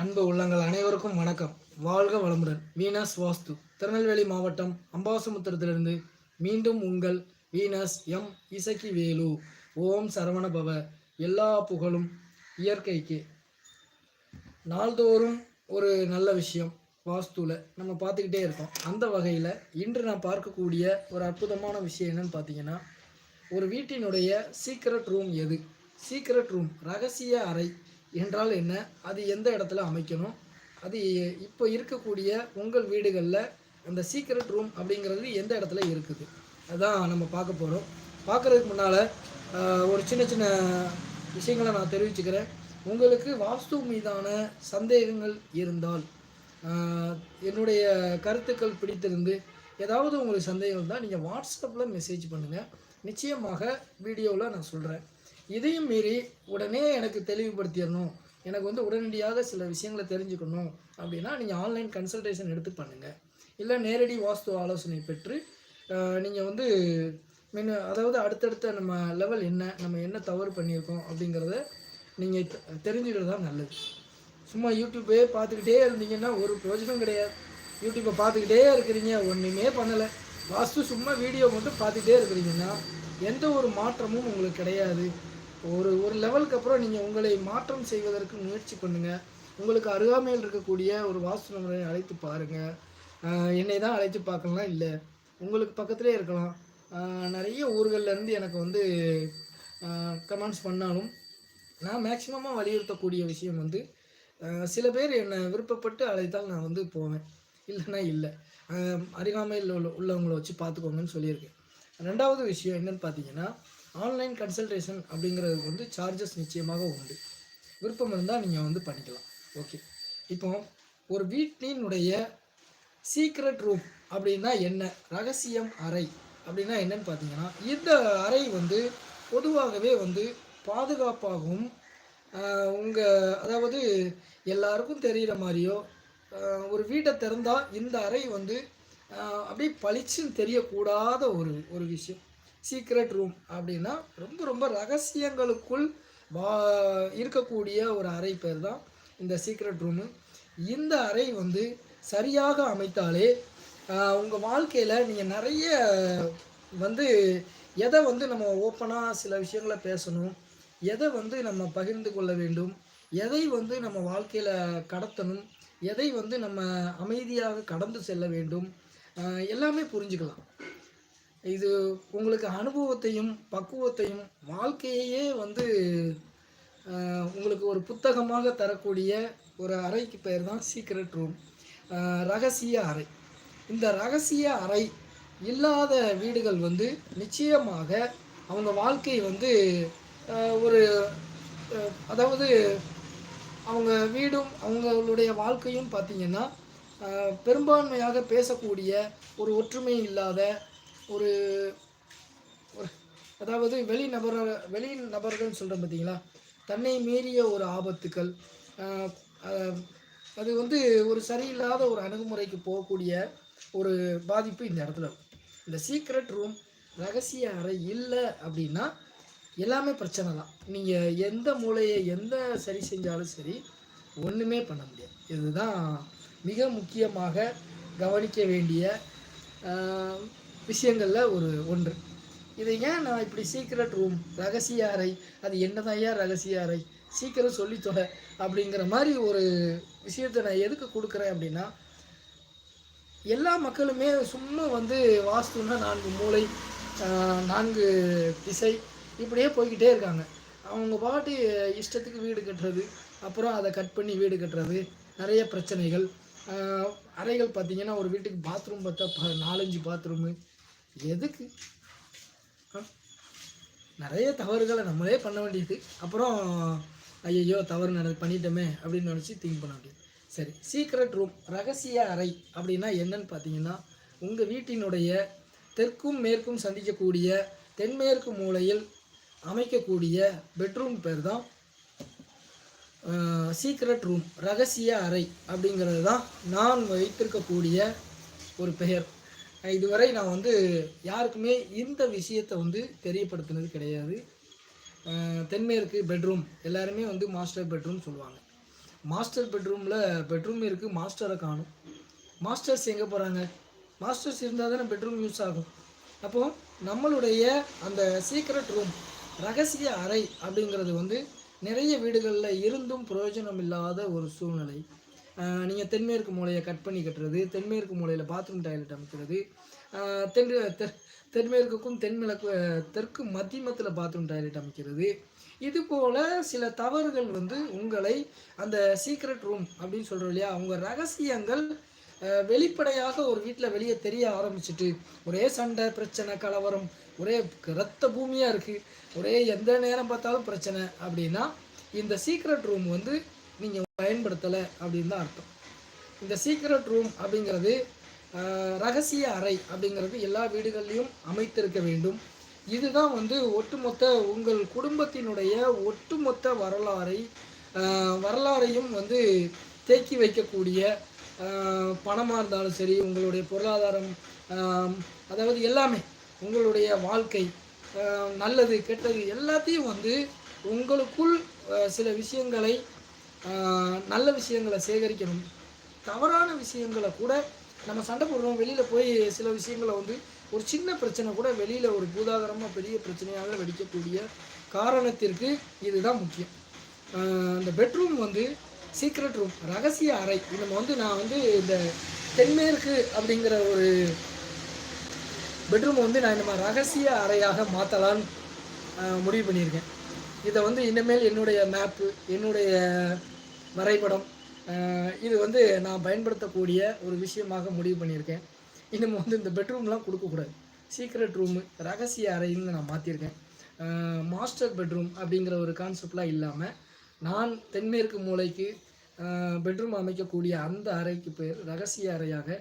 அன்பு உள்ளங்கள் அனைவருக்கும் வணக்கம். வாழ்க வளமுடன். வீனஸ் வாஸ்து. திருநெல்வேலி மாவட்டம் அம்பாசமுத்திரத்திலிருந்து மீண்டும் உங்கள் வீனஸ் எம் இசக்கி வேலு ஓம் சரவண பவ எல்லா புகழும் இயற்கைக்கு. நாள்தோறும் ஒரு நல்ல விஷயம் வாஸ்துவில் நம்ம பார்த்துக்கிட்டே இருக்கோம். அந்த வகையில் இன்று நான் பார்க்கக்கூடிய ஒரு அற்புதமான விஷயம் என்னன்னு பார்த்தீங்கன்னா ஒரு வீட்டினுடைய சீக்ரெட் ரூம் எது? சீக்ரெட் ரூம் ரகசிய அறை என்றால் என்ன? அது எந்த இடத்துல அமைக்கணும்? அது இப்போ இருக்கக்கூடிய உங்கள் வீடுகளில் அந்த சீக்ரெட் ரூம் அப்படிங்கிறது எந்த இடத்துல இருக்குது? அதான் நம்ம பார்க்க போகிறோம் பார்க்குறதுக்கு முன்னால் ஒரு சின்ன சின்ன விஷயங்களை நான் தெரிவிச்சுக்கிறேன். உங்களுக்கு வாஸ்து மீதான சந்தேகங்கள் இருந்தால் என்னுடைய கருத்துக்கள் பிடித்திருந்து ஏதாவது உங்களுக்கு சந்தேகம் இருந்தால் நீங்கள் வாட்ஸ்அப்பில் மெசேஜ் பண்ணுங்கள் நிச்சயமாக வீடியோவில் நான் சொல்கிறேன் இதையும் மீறி உடனே எனக்கு தெளிவுபடுத்திடணும். எனக்கு வந்து உடனடியாக சில விஷயங்களை தெரிஞ்சுக்கணும் அப்படின்னா நீங்கள் ஆன்லைன் கன்சல்டேஷன் எடுத்து பண்ணுங்கள் இல்லை நேரடி வாஸ்து ஆலோசனை பெற்று நீங்கள் வந்து மின் அதாவது அடுத்தடுத்த நம்ம லெவல் என்ன நம்ம என்ன தவறு பண்ணியிருக்கோம் அப்படிங்கிறத நீங்கள் தெரிஞ்சுக்கிறது தான் நல்லது. சும்மா யூடியூப்பே பார்த்துக்கிட்டே இருந்தீங்கன்னா ஒரு பிரயோஜனம் கிடையாது. யூடியூப்பை பார்த்துக்கிட்டே இருக்கிறீங்க ஒன்றுமே பண்ணலை. வாஸ்து சும்மா வீடியோ மட்டும் பார்த்துக்கிட்டே இருக்கிறீங்கன்னா எந்த ஒரு மாற்றமும் உங்களுக்கு கிடையாது. ஒரு ஒரு லெவலுக்கு அப்புறம் நீங்கள் உங்களை மாற்றம் செய்வதற்கு முயற்சி பண்ணுங்கள் உங்களுக்கு அருகாமையில் இருக்கக்கூடிய ஒரு வாஸ்து நபரை அழைத்து பாருங்கள் என்னை தான் அழைத்து பார்க்கலாம் இல்லை. உங்களுக்கு பக்கத்திலே இருக்கலாம். நிறைய ஊர்கள்லேருந்து எனக்கு வந்து கமெண்ட்ஸ் பண்ணாலும் நான் மேக்சிமமாக வலியுறுத்தக்கூடிய விஷயம் வந்து சில பேர் என்னை விருப்பப்பட்டு அழைத்தால் நான் வந்து போவேன். இல்லைன்னா இல்லை. அருகாமையில் உள்ள உள்ளவங்கள வச்சு பார்த்துக்கோங்கன்னு சொல்லியிருக்கேன். ரெண்டாவது விஷயம் என்னன்னு பார்த்தீங்கன்னா ஆன்லைன் கன்சல்டேஷன் அப்படிங்கிறதுக்கு வந்து சார்ஜஸ் நிச்சயமாக உண்டு. விருப்பம் இருந்தால் நீங்கள் வந்து பண்ணிக்கலாம். ஓகே இப்போ ஒரு வீட்டினுடைய சீக்ரெட் ரூம் அப்படின்னா என்ன? ரகசியம் அறை அப்படின்னா என்னன்னு பார்த்தீங்கன்னா இந்த அறை வந்து பொதுவாகவே வந்து பாதுகாப்பாகவும் உங்கள் அதாவது எல்லாருக்கும் தெரிகிற மாதிரியோ ஒரு வீட்டை திறந்தால் இந்த அறை வந்து அப்படியே பளிச்சுன்னு தெரியக்கூடாத ஒரு ஒரு விஷயம். சீக்ரெட் ரூம் அப்படின்னா ரொம்ப ரொம்ப ரகசியங்களுக்குள் வா இருக்கக்கூடிய ஒரு அறை பேர் தான் இந்த சீக்ரெட் ரூமு. இந்த அறை வந்து சரியாக அமைத்தாலே உங்கள் வாழ்க்கையில் நீங்கள் நிறைய வந்து எதை வந்து நம்ம ஓப்பனாக சில விஷயங்களை பேசணும் எதை வந்து நம்ம பகிர்ந்து கொள்ள வேண்டும் எதை வந்து நம்ம வாழ்க்கையில் கடத்தணும் எதை வந்து நம்ம அமைதியாக கடந்து செல்ல வேண்டும் எல்லாமே புரிஞ்சுக்கலாம். இது உங்களுக்கு அனுபவத்தையும் பக்குவத்தையும் வாழ்க்கையையே வந்து உங்களுக்கு ஒரு புத்தகமாக தரக்கூடிய ஒரு அறைக்கு பெயர் தான் சீக்ரெட் ரூம் ரகசிய அறை. இந்த ரகசிய அறை இல்லாத வீடுகள் வந்து நிச்சயமாக அவங்க வாழ்க்கை வந்து ஒரு அதாவது அவங்க வீடும் அவங்களுடைய வாழ்க்கையும் பார்த்தீங்கன்னா பெரும்பான்மையாக பேசக்கூடிய ஒரு ஒற்றுமை இல்லாத ஒரு ஒரு அதாவது வெளி நபர் வெளி நபர்கள்னு சொல்கிறோம் பார்த்தீங்களா தன்னை மீறிய ஒரு ஆபத்துக்கள் அது வந்து ஒரு சரியில்லாத ஒரு அணுகுமுறைக்கு போகக்கூடிய ஒரு பாதிப்பு இந்த இடத்துல இந்த சீக்ரெட் ரூம் ரகசிய அறை இல்லை அப்படின்னா எல்லாமே பிரச்சனை தான். நீங்கள் எந்த மூலையை எந்த சரி செஞ்சாலும் சரி ஒன்றுமே பண்ண முடியாது. இதுதான் மிக முக்கியமாக கவனிக்க வேண்டிய விஷயங்களில் ஒரு ஒன்று. இதை ஏன் நான் இப்படி சீக்ரெட் ரூம் ரகசிய அறை அது என்னதான் ஏன் ரகசிய அறை சீக்கிரம் சொல்லி தொலை அப்படிங்கிற மாதிரி ஒரு விஷயத்தை நான் எதுக்கு கொடுக்குறேன் அப்படின்னா எல்லா மக்களுமே சும்மா வந்து வாஸ்துன்னா நான்கு மூளை நான்கு திசை இப்படியே போய்கிட்டே இருக்காங்க. அவங்க பாட்டு இஷ்டத்துக்கு வீடு கட்டுறது அப்புறம் அதை கட் பண்ணி வீடு கட்டுறது நிறைய பிரச்சனைகள். அறைகள் பார்த்திங்கன்னா ஒரு வீட்டுக்கு பாத்ரூம் பார்த்தா ப- நாலஞ்சு பாத்ரூமு எதுக்கு? நிறைய தவறுகளை நம்மளே பண்ண வேண்டியது அப்புறம் ஐயையோ தவறு நட பண்ணிட்டோமே அப்படின்னு நினச்சி திங்க் பண்ண வேண்டியது சரி சீக்ரெட் ரூம் ரகசிய அறை அப்படின்னா என்னன்னு பார்த்தீங்கன்னா உங்கள் வீட்டினுடைய தெற்கும் மேற்கும் சந்திக்கக்கூடிய தென்மேற்கு மூலையில் அமைக்கக்கூடிய பெட்ரூம் பேர் தான் சீக்ரெட் ரூம் ரகசிய அறை அப்படிங்கிறது தான் நான் வைத்திருக்கக்கூடிய ஒரு பெயர். இதுவரை நான் வந்து யாருக்குமே இந்த விஷயத்தை வந்து தெரியப்படுத்தினது கிடையாது. தென்மேற்கு பெட்ரூம் எல்லாருமே வந்து மாஸ்டர் பெட்ரூம் சொல்லுவாங்க. மாஸ்டர் பெட்ரூமில் பெட்ரூம் இருக்குது மாஸ்டரை காணும். மாஸ்டர்ஸ் எங்கே போகிறாங்க மாஸ்டர்ஸ் இருந்தால் தானே பெட்ரூம் யூஸ் ஆகும். அப்போது நம்மளுடைய அந்த சீக்ரெட் ரூம் ரகசிய அறை அப்படிங்கிறது வந்து நிறைய வீடுகளில் இருந்தும் பிரயோஜனம் இல்லாத ஒரு சூழ்நிலை. நீங்கள் தென்மேற்கு மூலையை கட் பண்ணி கட்டுறது தென்மேற்கு மூலையில் பாத்ரூம் டாய்லெட் அமைக்கிறது தென் தென்மேற்குக்கும் தென்கிழக்கு தெற்கு மத்தியமத்தில் பாத்ரூம் டாய்லெட் அமைக்கிறது. இது போல் சில தவறுகள் வந்து உங்களை அந்த சீக்ரெட் ரூம் அப்படின்னு சொல்கிறோம் இல்லையா உங்கள் ரகசியங்கள் வெளிப்படையாக ஒரு வீட்டில் வெளியே தெரிய ஆரம்பிச்சிட்டு ஒரே சண்டை பிரச்சனை கலவரம் ஒரே ரத்த பூமியாக இருக்குது ஒரே எந்த நேரம் பார்த்தாலும் பிரச்சனை அப்படின்னா இந்த சீக்ரெட் ரூம் வந்து நீங்கள் பயன்படுத்தலை அப்படின்னு தான் அர்த்தம். இந்த சீக்ரெட் ரூம் அப்படிங்கிறது ரகசிய அறை அப்படிங்கிறது எல்லா வீடுகள்லையும் அமைத்திருக்க வேண்டும். இதுதான் வந்து ஒட்டுமொத்த உங்கள் குடும்பத்தினுடைய ஒட்டுமொத்த வரலாறை வரலாறையும் வந்து தேக்கி வைக்கக்கூடிய பணமாக இருந்தாலும் சரி உங்களுடைய பொருளாதாரம் அதாவது எல்லாமே உங்களுடைய வாழ்க்கை நல்லது கெட்டது எல்லாத்தையும் வந்து உங்களுக்குள் சில விஷயங்களை நல்ல விஷயங்களை சேகரிக்கணும். தவறான விஷயங்களை கூட நம்ம சண்டை போடுறோம். வெளியில் போய் சில விஷயங்களை வந்து ஒரு சின்ன பிரச்சனை கூட வெளியில் ஒரு பூதாகரமாக பெரிய பிரச்சனையாக வெடிக்கக்கூடிய காரணத்திற்கு இதுதான் முக்கியம். அந்த இந்த பெட்ரூம் வந்து சீக்ரெட் ரூம் ரகசிய அறை. நம்ம வந்து நான் வந்து இந்த தென்மேற்கு அப்படிங்கிற ஒரு பெட்ரூமை வந்து நான் நம்ம ரகசிய அறையாக மாற்றலான்னு முடிவு பண்ணியிருக்கேன். இதை வந்து இனிமேல் என்னுடைய மேப்பு என்னுடைய வரைபடம். இது வந்து நான் பயன்படுத்தக்கூடிய ஒரு விஷயமாக முடிவு பண்ணியிருக்கேன். இன்னும் வந்து இந்த பெட்ரூம்லாம் கொடுக்கக்கூடாது. சீக்ரெட் ரூமு ரகசிய அறைன்னு நான் மாற்றிருக்கேன் மாஸ்டர் பெட்ரூம் அப்படிங்கிற ஒரு கான்செப்ட்லாம் இல்லாமல் நான் தென்மேற்கு மூலைக்கு பெட்ரூம் அமைக்கக்கூடிய அந்த அறைக்கு பேர் ரகசிய அறையாக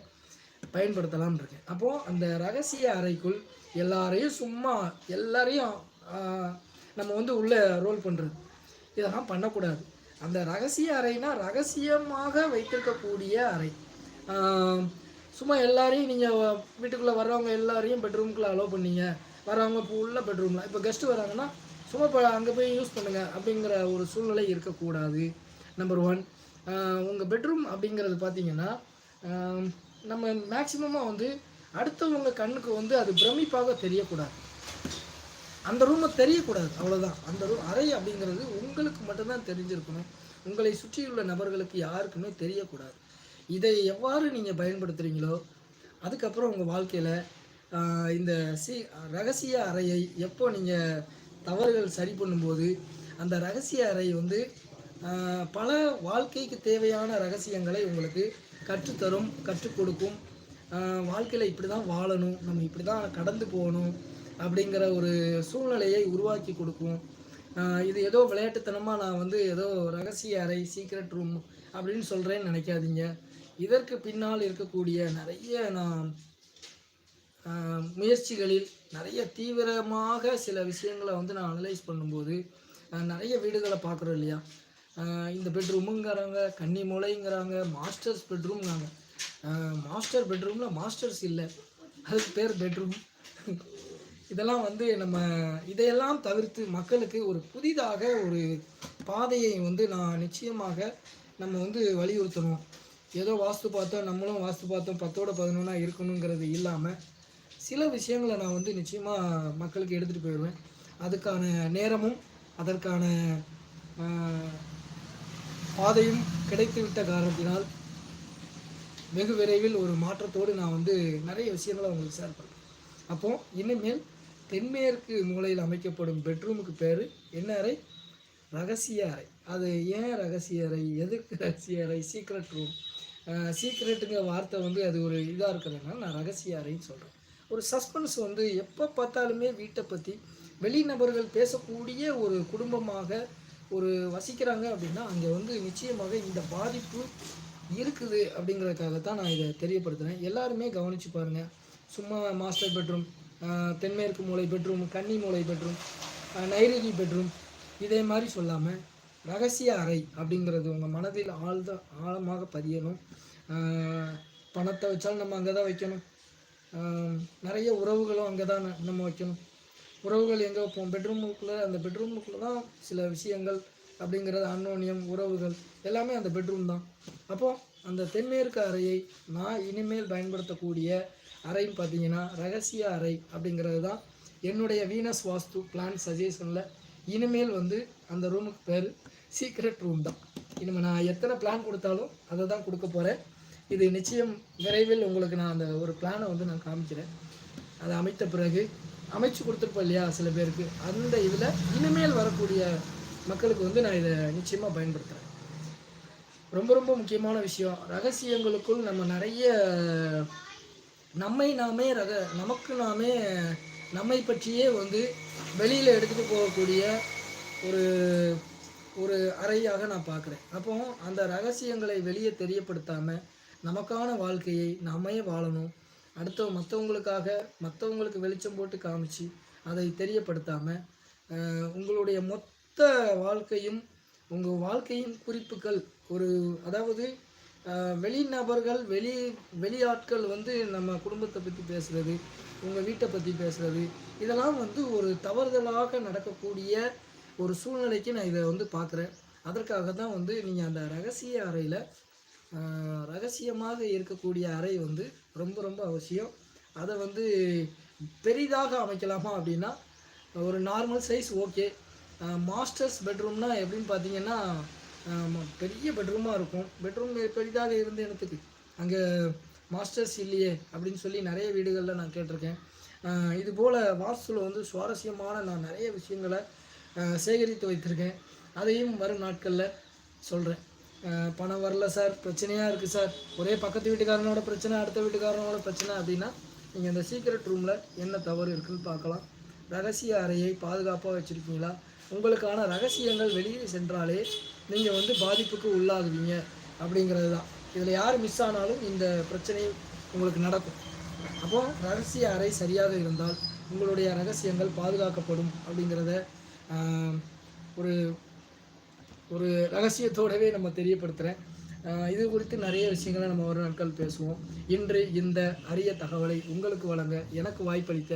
பயன்படுத்தலாம்னு இருக்கேன். அப்போது அந்த ரகசிய அறைக்குள் எல்லாரையும் சும்மா எல்லாரையும் நம்ம வந்து உள்ளே ரோல் பண்ணுறது இதெல்லாம் பண்ணக்கூடாது. அந்த ரகசிய அறைனா ரகசியமாக வைத்திருக்கக்கூடிய அறை. சும்மா எல்லாரையும் நீங்கள் வீட்டுக்குள்ளே வர்றவங்க எல்லாரையும் பெட்ரூம்குள்ளே அலோவ் பண்ணீங்க. வரவங்க உள்ள பெட்ரூமில் இப்போ கெஸ்ட்டு வராங்கன்னா சும்மா இப்போ அங்கே போய் யூஸ் பண்ணுங்கள் அப்படிங்கிற ஒரு சூழ்நிலை இருக்கக்கூடாது. நம்பர் ஒன் உங்கள் பெட்ரூம் அப்படிங்கிறது பார்த்தீங்கன்னா நம்ம மேக்சிமமாக வந்து அடுத்தவங்க கண்ணுக்கு வந்து அது பிரமிப்பாக தெரியக்கூடாது. அந்த ரூமை தெரியக்கூடாது. அவ்வளோதான் அந்த ரூம் அறை அப்படிங்கிறது உங்களுக்கு மட்டும்தான் தெரிஞ்சிருக்கணும். உங்களை சுற்றியுள்ள நபர்களுக்கு யாருக்குமே தெரியக்கூடாது. இதை எவ்வாறு நீங்கள் பயன்படுத்துகிறீங்களோ அதுக்கப்புறம் உங்கள் வாழ்க்கையில் இந்த சி ரகசிய அறையை எப்போ நீங்கள் தவறுகள் சரி பண்ணும்போது அந்த ரகசிய அறை வந்து பல வாழ்க்கைக்கு தேவையான ரகசியங்களை உங்களுக்கு கற்றுத்தரும் கற்றுக் கொடுக்கும். வாழ்க்கையில் இப்படி தான் வாழணும் நம்ம இப்படி தான் கடந்து போகணும். அப்படிங்கிற ஒரு சூழ்நிலையை உருவாக்கி கொடுக்கும். இது ஏதோ விளையாட்டுத்தனமாக நான் வந்து ஏதோ ரகசிய அறை சீக்ரெட் ரூம் அப்படின்னு சொல்கிறேன்னு நினைக்காதீங்க. இதற்கு பின்னால் இருக்கக்கூடிய நிறைய நான் முயற்சிகளில் நிறைய தீவிரமாக சில விஷயங்களை வந்து நான் அனலைஸ் பண்ணும்போது நிறைய வீடுகளை பார்க்குறோம் இல்லையா? இந்த பெட்ரூமுங்கிறாங்க கன்னி மூலைங்கிறாங்க மாஸ்டர்ஸ் பெட்ரூம்ங்கிறாங்க மாஸ்டர் பெட்ரூமில் மாஸ்டர்ஸ் இல்லை. அதுக்கு பேர் பெட்ரூம் இதெல்லாம் வந்து நம்ம இதையெல்லாம் தவிர்த்து மக்களுக்கு ஒரு புதிதாக ஒரு பாதையை வந்து நான் நிச்சயமாக நம்ம வந்து வலியுறுத்தணும். ஏதோ வாஸ்து பார்த்தோம் நம்மளும் வாஸ்து பார்த்தோம் பத்தோட பதினொன்றா இருக்கணுங்கிறது இல்லாமல் சில விஷயங்களை நான் வந்து நிச்சயமாக மக்களுக்கு எடுத்துகிட்டு போயிடுவேன். அதுக்கான நேரமும் அதற்கான பாதையும் கிடைத்துவிட்ட காரணத்தினால் வெகு விரைவில் ஒரு மாற்றத்தோடு நான் வந்து நிறைய விஷயங்களை உங்களுக்கு ஷேர் பண்ணுறேன் அப்போது இனிமேல் தென்மேற்கு மூலையில் அமைக்கப்படும் பெட்ரூமுக்கு பேர் என்ன அறை? ரகசிய அறை. அது ஏன் ரகசிய அறை? எதுக்கு ரகசிய அறை? சீக்ரெட் ரூம் சீக்ரெட்டுங்கிற வார்த்தை வந்து அது ஒரு இதாக இருக்கிறதுனால நான் ரகசிய அறைன்னு சொல்கிறேன் ஒரு சஸ்பென்ஸ் வந்து எப்போ பார்த்தாலுமே வீட்டை பற்றி வெளிநபர்கள் பேசக்கூடிய ஒரு குடும்பமாக ஒரு வசிக்கிறாங்க அப்படின்னா அங்கே வந்து நிச்சயமாக இந்த பாதிப்பு இருக்குது அப்படிங்கிறதுக்காக தான் நான் இதை தெரியப்படுத்துகிறேன் எல்லாருமே கவனித்து பாருங்கள் சும்மா மாஸ்டர் பெட்ரூம் தென்மேற்கு மூலை பெட்ரூம் கன்னி மூலை பெட்ரூம் நைரகி பெட்ரூம் இதே மாதிரி சொல்லாமல் ரகசிய அறை அப்படிங்கிறது உங்கள் மனதில் ஆழ்ந்த ஆழமாக பதியணும். பணத்தை வச்சாலும் நம்ம அங்கே தான் வைக்கணும் நிறைய உறவுகளும் அங்கே தான் நம்ம வைக்கணும். உறவுகள் எங்கே வைப்போம்? பெட்ரூமுக்குள்ளே அந்த பெட்ரூமுக்குள்ளே தான் சில விஷயங்கள் அப்படிங்கிறது அன்னோனியம் உறவுகள் எல்லாமே அந்த பெட்ரூம் தான். அப்போது அந்த தென்மேற்கு அறையை நான் இனிமேல் பயன்படுத்தக்கூடிய அறைன்னு பார்த்தீங்கன்னா ரகசிய அறை அப்படிங்கிறது தான் என்னுடைய வீனஸ் வாஸ்து பிளான் சஜஷனில் இனிமேல் வந்து அந்த ரூமுக்கு பேர் சீக்ரெட் ரூம் தான். இனிமேல் நான் எத்தனை பிளான் கொடுத்தாலும் அதை தான் கொடுக்க போகிறேன் இது நிச்சயம் விரைவில் உங்களுக்கு நான் அந்த ஒரு பிளானை வந்து நான் காமிக்கிறேன். அதை அமைத்த பிறகு அமைச்சு கொடுத்துருப்போம் இல்லையா சில பேருக்கு. அந்த இதில் இனிமேல் வரக்கூடிய மக்களுக்கு வந்து நான் இதை நிச்சயமாக பயன்படுத்துகிறேன் ரொம்ப ரொம்ப முக்கியமான விஷயம். ரகசியங்களுக்குள் நம்ம நிறைய நம்மை நாமே ரக நமக்கு நாமே நம்மை பற்றியே வந்து வெளியில் எடுத்துகிட்டு போகக்கூடிய ஒரு ஒரு அறையாக நான் பார்க்குறேன். அப்போ அந்த ரகசியங்களை வெளியே தெரியப்படுத்தாமல் நமக்கான வாழ்க்கையை நாமே வாழணும். அடுத்த மற்றவங்களுக்காக மற்றவங்களுக்கு வெளிச்சம் போட்டு காமிச்சு அதை தெரியப்படுத்தாமல் உங்களுடைய மொத்த வாழ்க்கையும் உங்கள் வாழ்க்கையின் குறிப்புகள் ஒரு அதாவது வெளிநபர்கள் வெளி வெளியாட்கள் வந்து நம்ம குடும்பத்தை பற்றி பேசுகிறது உங்கள் வீட்டை பற்றி பேசுகிறது இதெல்லாம் வந்து ஒரு தவறுதலாக நடக்கக்கூடிய ஒரு சூழ்நிலைக்கு நான் இதை வந்து பார்க்குறேன் அதற்காக தான் வந்து நீங்கள் அந்த ரகசிய அறையில் ரகசியமாக இருக்கக்கூடிய அறை வந்து ரொம்ப ரொம்ப அவசியம். அதை வந்து பெரிதாக அமைக்கலாமா அப்படின்னா ஒரு நார்மல் சைஸ் ஓகே. மாஸ்டர்ஸ் பெட்ரூம்னால் எப்படின்னு பார்த்தீங்கன்னா ஆமாம் பெரிய பெட்ரூமாக இருக்கும். பெட்ரூம் பெரிதாக இருந்து இடத்துக்கு அங்கே மாஸ்டர்ஸ் இல்லையே அப்படின்னு சொல்லி நிறைய வீடுகளில் நான் கேட்டிருக்கேன். இது போல் வாஸ்துல வந்து சுவாரஸ்யமான நான் நிறைய விஷயங்களை சேகரித்து வைத்திருக்கேன். அதையும் வரும் நாட்களில் சொல்கிறேன் பணம் வரல சார் பிரச்சனையாக இருக்குது சார். ஒரே பக்கத்து வீட்டுக்காரனோட பிரச்சனை அடுத்த வீட்டுக்காரனோட பிரச்சனை அப்படின்னா நீங்கள் இந்த சீக்ரெட் ரூமில் என்ன தவறு இருக்குதுன்னு பார்க்கலாம். ரகசிய அறையை பாதுகாப்பாக வச்சுருக்கீங்களா? உங்களுக்கான ரகசியங்கள் வெளியே சென்றாலே நீங்கள் வந்து பாதிப்புக்கு உள்ளாகுவீங்க அப்படிங்கிறது தான் இதில் யார் மிஸ் ஆனாலும் இந்த பிரச்சனை உங்களுக்கு நடக்கும். அப்போ ரகசிய அறை சரியாக இருந்தால் உங்களுடைய ரகசியங்கள் பாதுகாக்கப்படும் அப்படிங்கிறத ஒரு ஒரு ரகசியத்தோடவே நம்ம தெரியப்படுத்துகிறேன் இது குறித்து நிறைய விஷயங்களை நம்ம ஒரு நாட்கள் பேசுவோம். இன்று இந்த அரிய தகவலை உங்களுக்கு வழங்க எனக்கு வாய்ப்பளித்த